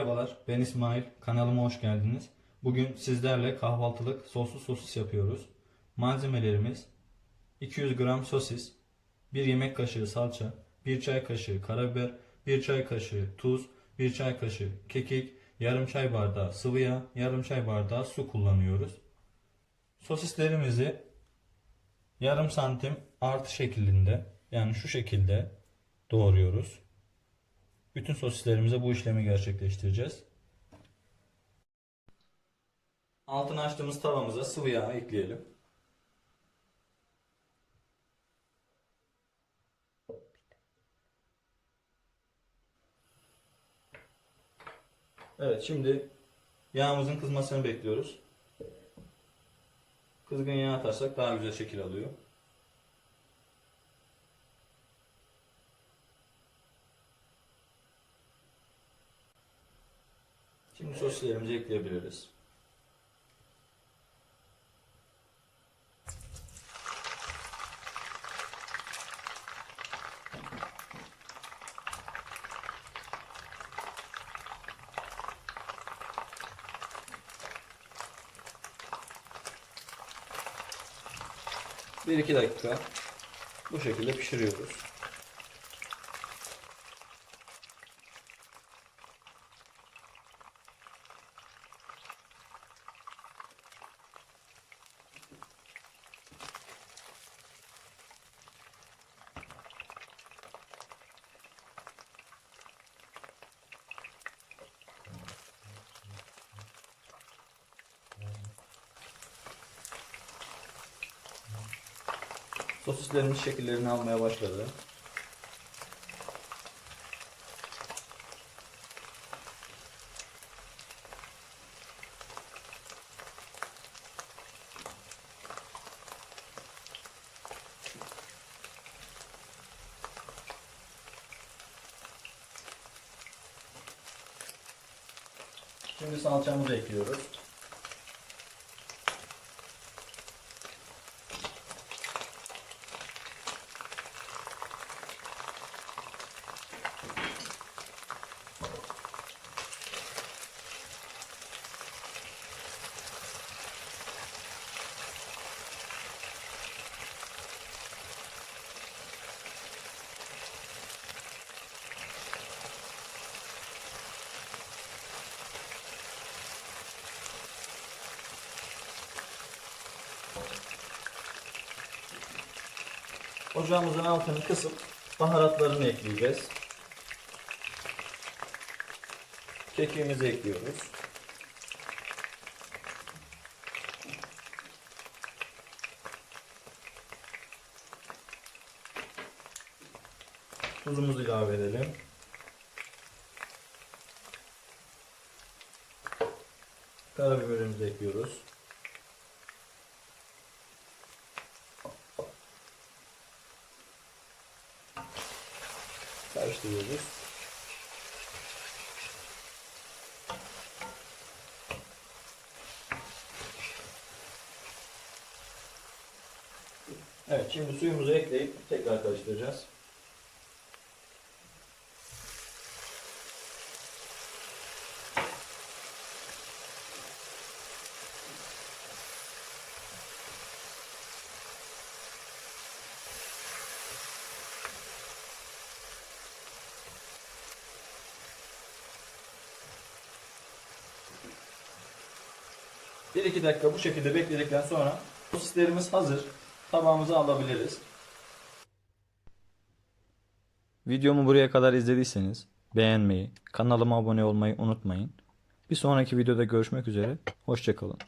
merhabalar. Ben İsmail. Kanalıma hoş geldiniz. Bugün sizlerle kahvaltılık soslu sosis yapıyoruz. Malzemelerimiz 200 gram sosis, 1 yemek kaşığı salça, 1 çay kaşığı karabiber, 1 çay kaşığı tuz, 1 çay kaşığı kekik, yarım çay bardağı sıvı yağ, yarım çay bardağı su kullanıyoruz. Sosislerimizi yarım santim artı şeklinde yani şu şekilde doğruyoruz. Bütün sosislerimize bu işlemi gerçekleştireceğiz. Altını açtığımız tavamıza sıvı yağ ekleyelim. Evet şimdi yağımızın kızmasını bekliyoruz. Kızgın yağ atarsak daha güzel şekil alıyor. Şimdi sosislerimizi ekleyebiliriz. Bir iki dakika bu şekilde pişiriyoruz. Sosislerimiz şekillerini almaya başladı. Şimdi salçamızı ekliyoruz. Ocağımızın altını kısıp baharatlarını ekleyeceğiz. Kekiğimizi ekliyoruz. Tuzumuzu ilave edelim. Karabiberimizi ekliyoruz. Karıştırıyoruz. Evet şimdi suyumuzu ekleyip tekrar karıştıracağız. Bir iki dakika bu şekilde bekledikten sonra sosislerimiz hazır. Tabağımıza alabiliriz. Videomu buraya kadar izlediyseniz beğenmeyi, kanalıma abone olmayı unutmayın. Bir sonraki videoda görüşmek üzere. Hoşçakalın.